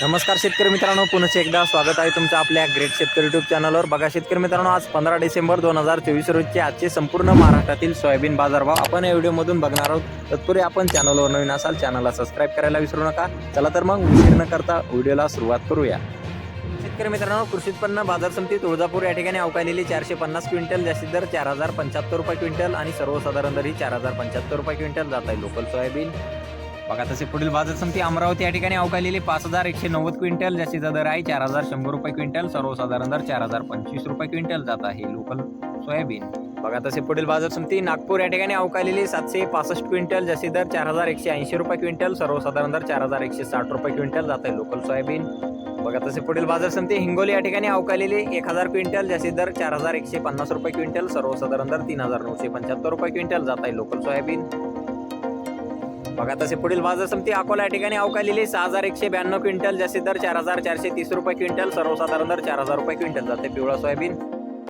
नमस्कार शेतकरी मित्रांनो पुन्हा एकदा स्वागत आहे तुमचं आपल्या ग्रेट शेतकरी युट्यूब चॅनलवर बघा शेतकरी मित्रांनो आज पंधरा डिसेंबर दोन हजार चोवीस रोजचे आजचे संपूर्ण महाराष्ट्रातील सोयाबीन बाजारभाव आपण या व्हिडिओमधून बघणार आहोत. तत्पूर्वी आपण चॅनलवर नवीन असाल चॅनलला सबस्क्राईब करायला विसरू नका. चला तर मग उशीर न करता व्हिडिओला सुरुवात करूया. शेतकरी मित्रांनो कृषी उत्पन्न बाजार समिती तुळजापूर या ठिकाणी अवकालेली चारशे पन्नास क्विंटल जास्तीत दर चार हजार पंच्याहत्तर रुपये क्विंटल आणि सर्वसाधारण दर ही चार हजार पंच्याहत्तर रुपये क्विंटल जात आहे. लोकल सोयाबीन बघा तसे पुढील बाजार समिती अमरावती या ठिकाणी अवकालेली पाच हजार एकशे नव्वद क्विंटल जास्तीचा दर आहे चार हजार शंभर रुपये क्विंटल सर्वसाधारण दर चार हजार पंचवीस रुपये क्विंटल जात आहे लोकल सोयाबीन. बघा तसे पुढील बाजार समिती नागपूर या ठिकाणी अवकालेली सातशे पासष्ट क्विंटल जास्ती दर चार हजार एकशे ऐंशी रुपये क्विंटल सर्वसाधारण दर चार हजार एकशे साठ रुपये क्विंटल जात आहे लोकल सोयाबीन. बघा तसे पुढील बाजार समिती हिंगोली या ठिकाणी अवकालेली एक हजार क्विंटल जास्ती दर चार हजार एकशे पन्नास रुपये क्विंटल सर्वसाधारण दर तीन हजार नऊशे पंच्याहत्तर रुपये क्विंटल जात आहे लोकल सोयाबीन. बघा तसे पुढील बाजार समिती अकोला या ठिकाणी अवकालेली सहा हजार एकशे ब्याण्णव क्विंटल जास्तीत दर चार हजार चारशे तीस रुपये क्विंटल सर्वसाधारण दर चार हजार रुपये क्विंटल जाते. पिवळा सोयाबीन